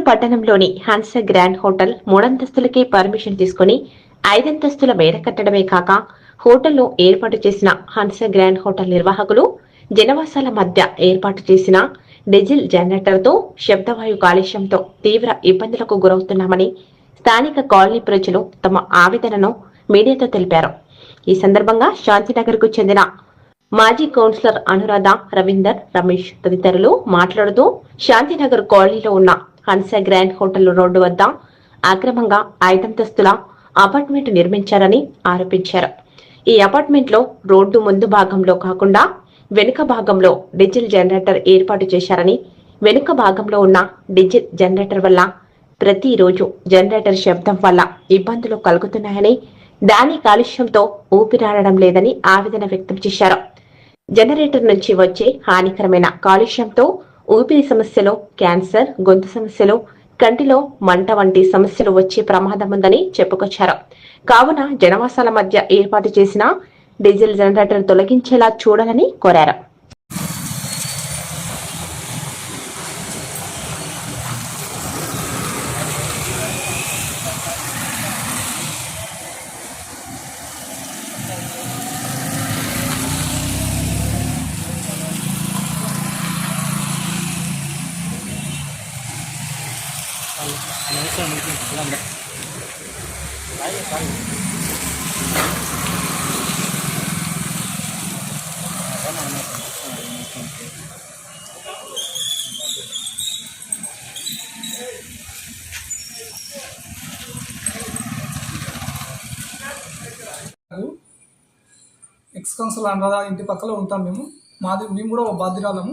గుంటూరు పట్టణంలోని Hansa grand hotel మూడంతస్తులకే permission తీసుకుని ఐదంతస్తుల మేర కట్టడమే కాక హోటల్లో ఏర్పాటు చేసిన హన్స గ్రాండ్ హోటల్ నిర్వాహకులు జనవాసాల మధ్య ఏర్పాటు చేసిన డీజిల్ జనరేటర్తో శబ్దవాయు కాలుష్యంతో తీవ్ర ఇబ్బందులకు గురవుతున్నామని స్థానిక కాలనీ ప్రజలు తమ ఆవేదనను మీడియాతో తెలిపారు. ఈ సందర్భంగా శాంతినగర్కు చెందిన మాజీ కౌన్సిలర్ అనురాధ రవీందర్ రమేష్ తదితరులు మాట్లాడుతూ శాంతినగర్ కాలనీలో ఉన్న హన్స గ్రాండ్ హోటల్ రోడ్డు వద్ద అక్రమంగా ఐదంతస్తుల అపార్ట్మెంట్ నిర్మించారని ఆరోపించారు. ఈ అపార్ట్మెంట్లో రోడ్డు ముందు భాగంలో కాకుండా వెనుక భాగంలో డీజిల్ జనరేటర్ ఏర్పాటు చేశారని వెనుక భాగంలో ఉన్న డీజిల్ జనరేటర్ వల్ల ప్రతిరోజు జనరేటర్ శబ్దం వల్ల ఇబ్బందులు కలుగుతున్నాయని దాని కాలుష్యంతో ఊపిరాడడం లేదని ఆవేదన వ్యక్తం చేశారు. జనరేటర్ నుంచి వచ్చే హానికరమైన కాలుష్యంతో ఊపిరి సమస్యలు క్యాన్సర్ గొంతు సమస్యలు కంటిలో మంట వంటి సమస్యలు వచ్చే ప్రమాదం ఉందని చెప్పుకొచ్చారు. కావున జనవాసాల మధ్య ఏర్పాటు చేసిన డీజిల్ జనరేటర్ తొలగించేలా చూడాలని కోరారు. ఎక్స్ కౌన్సిల్ అనరా ఇంటి పక్కలో ఉంటాం మేము. మాది మేము కూడా ఒక బాధ్యురాలము.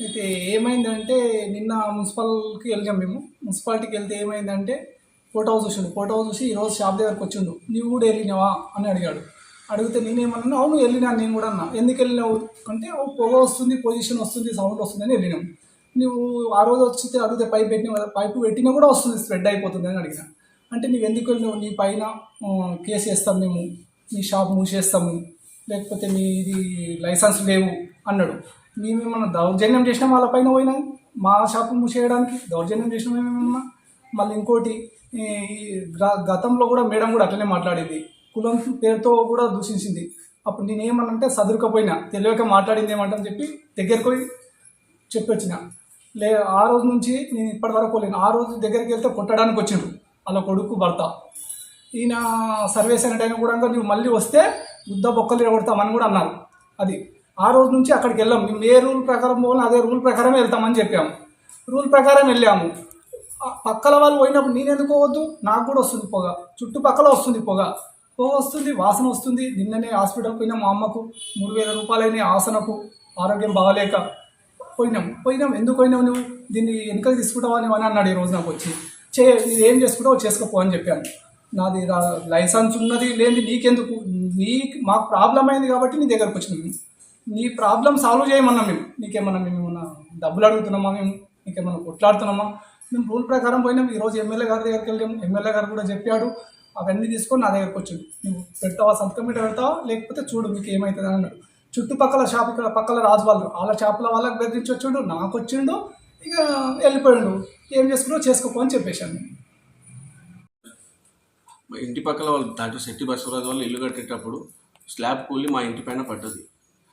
అయితే ఏమైందంటే నిన్న మున్సిపల్కి వెళ్ళాం మేము. మున్సిపాలిటీకి వెళ్తే ఏమైందంటే ఫోటో హౌస్ చూసిండు. ఫోటో హౌస్ చూసి ఈరోజు షాప్ దగ్గరకు వచ్చిండు. నీవు కూడా వెళ్ళినావా? అని అడిగాడు. అడిగితే నేనేమన్నా అవును వెళ్ళినా నేను కూడా అన్నా. ఎందుకు వెళ్ళినావు? అంటే పొగ వస్తుంది పొజిషన్ వస్తుంది సౌండ్ వస్తుంది అని వెళ్ళినాం. నువ్వు ఆ రోజు వచ్చితే అడిగితే పైప్ పెట్టిన పైపు పెట్టినా కూడా వస్తుంది స్ప్రెడ్ అయిపోతుంది అని అడిగిన. అంటే నువ్వు ఎందుకు వెళ్ళినావు? నీ పైన కేసు వేస్తాం మేము. నీ షాప్ మూసేస్తాము. లేకపోతే మీది లైసెన్స్ లేవు అన్నాడు. మేమేమన్నా దౌర్జన్యం చేసినా వాళ్ళ పైన పోయినాయి? మా షాపు మూసేయడానికి దౌర్జన్యం చేసినా మేమేమన్నా? మళ్ళీ ఇంకోటి ఈ గ- గతంలో కూడా మేడం కూడా అట్లనే మాట్లాడింది. కులం పేరుతో కూడా దూషించింది. అప్పుడు నేనేమన్నంటే సదురుకపోయినా తెలియక మాట్లాడింది ఏమంటని చెప్పి దగ్గరికి పోయి చెప్పొచ్చిన. లే ఆ రోజు నుంచి నేను ఇప్పటి వరకు లేను ఆ రోజు దగ్గరికి వెళ్తే కొట్టడానికి వచ్చిండ్రు. వాళ్ళ కొడుకు భర్త. ఈయన సర్వేస్ అయిన టైం కూడా నువ్వు మళ్ళీ వస్తే బుద్ధ బొక్కలు కొడతామని కూడా అన్నారు. అది ఆ రోజు నుంచి అక్కడికి వెళ్ళాం. మేము ఏ రూల్ ప్రకారం పోవాలో అదే రూల్ ప్రకారం వెళ్తామని చెప్పాము. రూల్ ప్రకారం వెళ్ళాము. పక్కల వాళ్ళు పోయినప్పుడు నేను ఎందుకు పోవద్దు? నాకు కూడా వస్తుంది పొగ. చుట్టుపక్కల వస్తుంది పొగ. పొగ వస్తుంది వాసన వస్తుంది. నిన్ననే హాస్పిటల్ పోయినాం మా అమ్మకు. మూడు వేల రూపాయలైన ఆసనకు. ఆరోగ్యం బాగాలేక పోయినాం. పోయినాం. ఎందుకు పోయినావు నువ్వు? దీన్ని వెనుకలు తీసుకుంటావా అని అన్నాడు ఈ రోజు నాకు వచ్చి. చే ఏం చేసుకుంటావు చేసుకపో అని చెప్పాను. నాది రా- లైసెన్స్ ఉన్నది లేని నీకెందుకు? నీ మాకు ప్రాబ్లం అయింది కాబట్టి నీ దగ్గరకు వచ్చినాను నీ ప్రాబ్లం సాల్వ్ చేయమన్నాం మేము. నీకేమన్నా మేము ఏమన్నా డబ్బులు అడుగుతున్నామా మేము? నీకేమన్నా కొట్లాడుతున్నామా? మేము రూల్ ప్రకారం పోయినాం. ఈరోజు ఎమ్మెల్యే గారి దగ్గరికి వెళ్ళాం. ఎమ్మెల్యే గారు కూడా చెప్పాడు అవన్నీ తీసుకొని నా దగ్గరకు వచ్చింది నువ్వు పెడతావా? సంతకం మీద పెడతావా? లేకపోతే చూడు మీకు ఏమవుతుంది అన్నాడు. చుట్టుపక్కల షాప్ ఇక్కడ పక్కల రాజు వాళ్ళు వాళ్ళ షాపుల వాళ్ళకి బెదిరించి వచ్చిండు నాకు వచ్చిండు ఇక వెళ్ళిపోయాడు. ఏం చేసుకున్నావు? చేసుకోపో అని చెప్పేశాను ఇంటి పక్కల వాళ్ళు దాంట్లో శెట్టి బసవరాజు వాళ్ళు ఇల్లు కట్టేటప్పుడు స్లాబ్ కూలి మా ఇంటి పైన పడ్డది.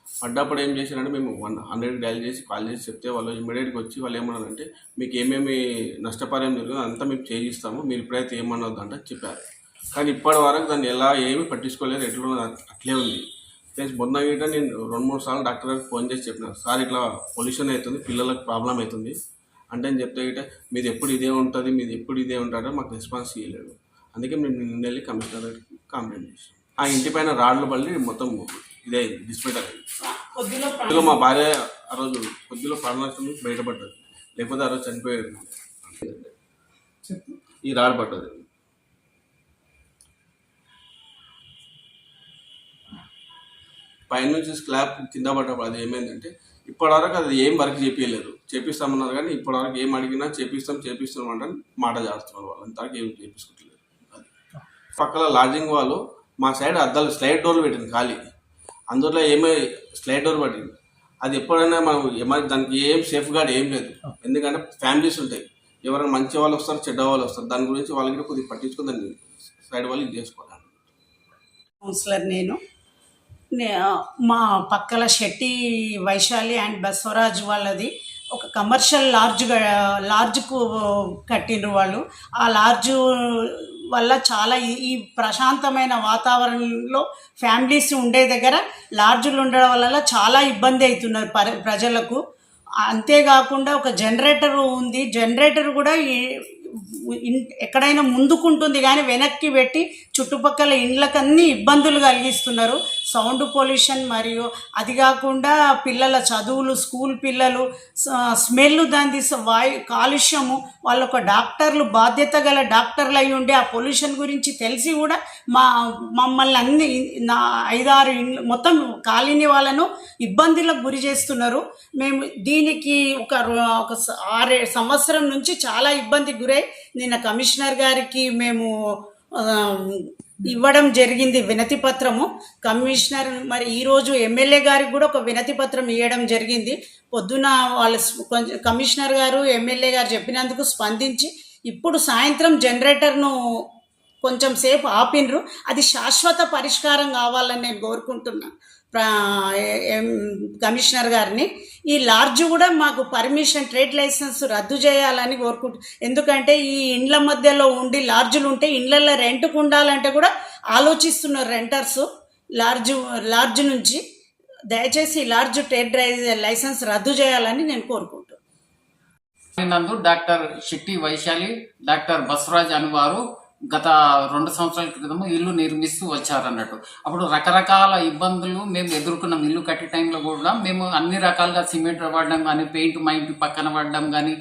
పడ్డప్పుడు ఏం చేశారంటే మేము వన్ హండ్రెడ్ డైల్ చేసి కాల్ చేసి చెప్తే వాళ్ళు ఇమీడియట్గా వచ్చి వాళ్ళు ఏమన్నారంటే మీకు ఏమేమి నష్టపరిహారం జరుగుతుందో అంతా మేము చేయిస్తాము మీరు ఇప్పుడైతే ఏమన్నదంటే చెప్పారు. కానీ ఇప్పటి వరకు దాన్ని ఎలా ఏమీ పట్టించుకోలేదు ఎట్లా అట్లే ఉంది. ప్లస్ మొన్న గీట నేను రెండు మూడు సార్లు డాక్టర్ గారికి ఫోన్ చేసి చెప్పిన సార్ ఇట్లా పొల్యూషన్ అవుతుంది పిల్లలకు ప్రాబ్లం అవుతుంది అంటే అని చెప్తే గిట మీది ఎప్పుడు ఇదే ఉంటుంది మీది ఎప్పుడు ఇదే ఉంటారో మాకు రెస్పాన్స్ చేయలేదు అందుకే మేము నిన్న వెళ్ళి కమిషనర్ గారికి కంప్లైంట్ చేసాం ఆ ఇంటి పైన రాళ్ళు పల్లి మొత్తం ఇదే డిస్ప్లేట్ అయింది మా భార్య ఆ రోజు కొద్దిలో నుంచి బయటపడ్డది. లేకపోతే ఆ రోజు చనిపోయాడు చెప్పు. ఈ రాడ్ పడ్డది. పైనుంచి స్లాబ్ కింద పడ్డప్పుడు అది ఏమైందంటే ఇప్పటివరకు అది ఏం వర్క్ చేపించలేదు చేపిస్తామన్నారు కానీ ఇప్పటివరకు ఏం అడిగినా చేపిస్తాం చేపిస్తాం అంటే మాట చేస్తున్నారు వాళ్ళు. అంతవరకు ఏం చేపించుకోవట్లేదు. అది. పక్కన లాడ్జింగ్ వాళ్ళు మా సైడ్ అద్దాలు స్లైడ్ డోర్లు పెట్టింది ఖాళీ. అందులో ఏమై స్లైడ్ డోర్ పడింది. అది ఎప్పుడైనా మనం ఎమర్ దానికి ఏం సేఫ్ గార్డ్ ఏం లేదు. ఎందుకంటే ఫ్యామిలీస్ ఉంటాయి. ఎవరైనా మంచి వాళ్ళు వస్తారు చెడ్డ వాళ్ళు వస్తారు. దాని గురించి వాళ్ళకి కొద్దిగా పట్టించుకుని దాన్ని సైడ్ వాళ్ళు ఇది చేసుకోవాలి కౌన్సిలర్ నేను. నే- మా పక్కల శెట్టి వైశాలి అండ్ బసవరాజ్ వాళ్ళది ఒక కమర్షియల్ లార్జ్ లార్జ్కు కట్టిండ్రు వాళ్ళు. ఆ లార్జ్ వల్ల చాలా ఈ- ప్రశాంతమైన వాతావరణంలో ఫ్యామిలీస్ ఉండే దగ్గర లార్జులు ఉండడం వల్ల చాలా ఇబ్బంది అవుతున్నారు ప్రజలకు. అంతేకాకుండా ఒక జనరేటర్ ఉంది. జనరేటర్ కూడా ఎక్కడైనా ముందుకుంటుంది కానీ వెనక్కి పెట్టి చుట్టుపక్కల ఇండ్లకన్నీ ఇబ్బందులు కలిగిస్తున్నారు. సౌండ్ పొల్యూషన్ మరియు అది కాకుండా పిల్లల చదువులు స్కూల్ పిల్లలు స్మెల్ దాని వాయు కాలుష్యము వాళ్ళ ఒక డాక్టర్లు బాధ్యత గల డాక్టర్లు అయి ఉండి ఆ పొల్యూషన్ గురించి తెలిసి కూడా మా మమ్మల్ని అన్ని నా ఐదారు ఇండ్లు మొత్తం కాలనీ వాళ్ళను ఇబ్బందులకు గురి చేస్తున్నారు. మేము దీనికి ఒక ఒక ఆరే సంవత్సరం నుంచి చాలా ఇబ్బంది గురై నిన్న కమిషనర్ గారికి మేము ఇవ్వడం జరిగింది వినతి పత్రము. కమిషనర్ మరి ఈరోజు ఎమ్మెల్యే గారికి కూడా ఒక వినతి పత్రం ఇవ్వడం జరిగింది. పొద్దున వాళ్ళ కొంచెం కమిషనర్ గారు ఎమ్మెల్యే గారు చెప్పినందుకు స్పందించి ఇప్పుడు సాయంత్రం జనరేటర్ను కొంచెం సేపు ఆపినరు. అది శాశ్వత పరిష్కారం కావాలని నేను కోరుకుంటున్నా. కమిషనర్ గారిని. ఈ లార్జ్ కూడా మాకు పర్మిషన్ ట్రేడ్ లైసెన్స్ రద్దు చేయాలని కోరుకుంటు ఎందుకంటే ఈ ఇండ్ల మధ్యలో ఉండి లార్జులు ఉంటే ఇండ్లలో రెంట్కు ఉండాలంటే కూడా ఆలోచిస్తున్నారు రెంటర్స్. లార్జ్ లార్జ్ నుంచి దయచేసి లార్జ్ ట్రేడ్ లైసెన్స్ రద్దు చేయాలని నేను కోరుకుంటున్నాను నందు డాక్టర్ శెట్టి వైశాలి డాక్టర్ బసవరాజ్ అని వారు గత రెండు సంవత్సరాల క్రితము ఇల్లు నిర్మిస్తూ వచ్చారన్నట్టు. అప్పుడు రకరకాల ఇబ్బందులు మేము ఎదుర్కొన్నాం. ఇల్లు కట్టే టైంలో కూడా మేము అన్ని రకాలుగా సిమెంట్ వాడడం కానీ పెయింట్ మా ఇంటి పక్కన పడడం కానీ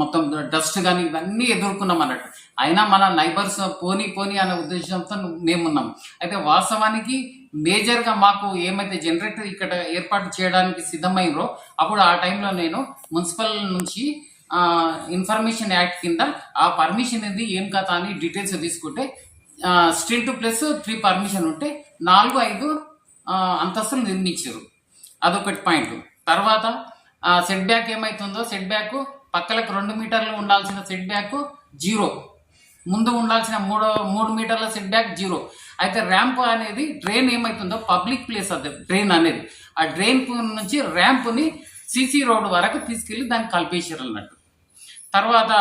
మొత్తం డస్ట్ కానీ ఇవన్నీ ఎదుర్కొన్నాం అన్నట్టు. అయినా మన నైబర్స్ పోనీ పోనీ అనే ఉద్దేశంతో మేమున్నాం అయితే వాస్తవానికి మేజర్గా మాకు ఏమైతే జనరేటర్ ఇక్కడ ఏర్పాటు చేయడానికి సిద్ధమైనరో అప్పుడు ఆ టైంలో నేను మున్సిపల్ నుంచి ఇన్ఫర్మేషన్ యాక్ట్ కింద ఆ పర్మిషన్ ఇది ఏం కథ అని డీటెయిల్స్ తీసుకుంటే స్ట్రీట్ ప్లస్ త్రీ పర్మిషన్ ఉంటే నాలుగు ఐదు అంతస్తులు నిర్మించారు అదొకటి పాయింట్ తర్వాత సెట్ బ్యాక్ ఏమైతుందో సెట్ బ్యాక్ పక్కలకు రెండు మీటర్లు ఉండాల్సిన సెట్ బ్యాక్ జీరో ముందు ఉండాల్సిన మూడు మూడు మీటర్ల సెట్ బ్యాక్ జీరో అయితే ర్యాంప్ అనేది డ్రైన్ ఏమైతుందో పబ్లిక్ ప్లేస్ అది డ్రైన్ అనేది. ఆ డ్రైన్ నుంచి ర్యాంప్ని సీసీ రోడ్ వరకు తీసుకెళ్ళి దాన్ని కలిపేసారు అన్నట్టు. తర్వాత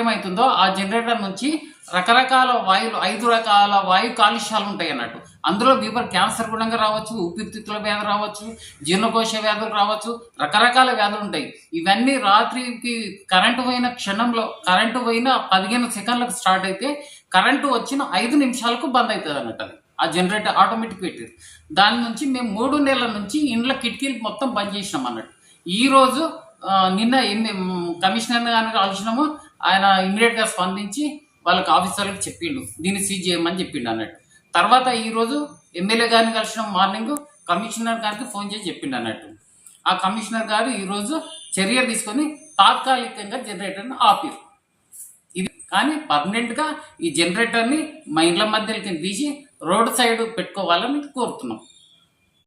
ఏమవుతుందో ఆ జనరేటర్ నుంచి రకరకాల వాయువులు ఐదు రకాల వాయు కాలుష్యాలు ఉంటాయి అన్నట్టు. అందులో బీబర్ క్యాన్సర్ గుణంగా రావచ్చు ఊపిరితిత్తుల వ్యాధులు రావచ్చు జీర్ణకోశ వ్యాధులు రావచ్చు రకరకాల వ్యాధులు ఉంటాయి. ఇవన్నీ రాత్రికి కరెంటు పోయిన క్షణంలో కరెంటు పోయిన పదిహేను సెకండ్లకు స్టార్ట్ అయితే కరెంటు వచ్చిన ఐదు నిమిషాలకు బంద్ అవుతుంది అన్నట్టు అది. ఆ జనరేటర్ ఆటోమేటిక్ పెట్టేది. దాని నుంచి మేము మూడు నెలల నుంచి ఇండ్ల కిటికీలు మొత్తం బంద్ చేసినాం అన్నట్టు. ఈ రోజు నిన్న ఎన్ని కమిషనర్ గారిని కలిసినాము ఆయన ఇమీడియట్గా స్పందించి వాళ్ళకి ఆఫీసర్లకు చెప్పిండు దీన్ని సీజ్ చేయమని చెప్పిండు అన్నట్టు. తర్వాత ఈరోజు ఎమ్మెల్యే గారిని కలిసిన మార్నింగ్ కమిషనర్ గారికి ఫోన్ చేసి చెప్పిండు అన్నట్టు. ఆ కమిషనర్ గారు ఈరోజు చర్య తీసుకొని తాత్కాలికంగా జనరేటర్ని ఆపారు. ఇది కానీ పర్మనెంట్గా ఈ జనరేటర్ని మా ఇండ్ల మధ్యలకి తీసి రోడ్ సైడ్ పెట్టుకోవాలని కోరుతున్నాం.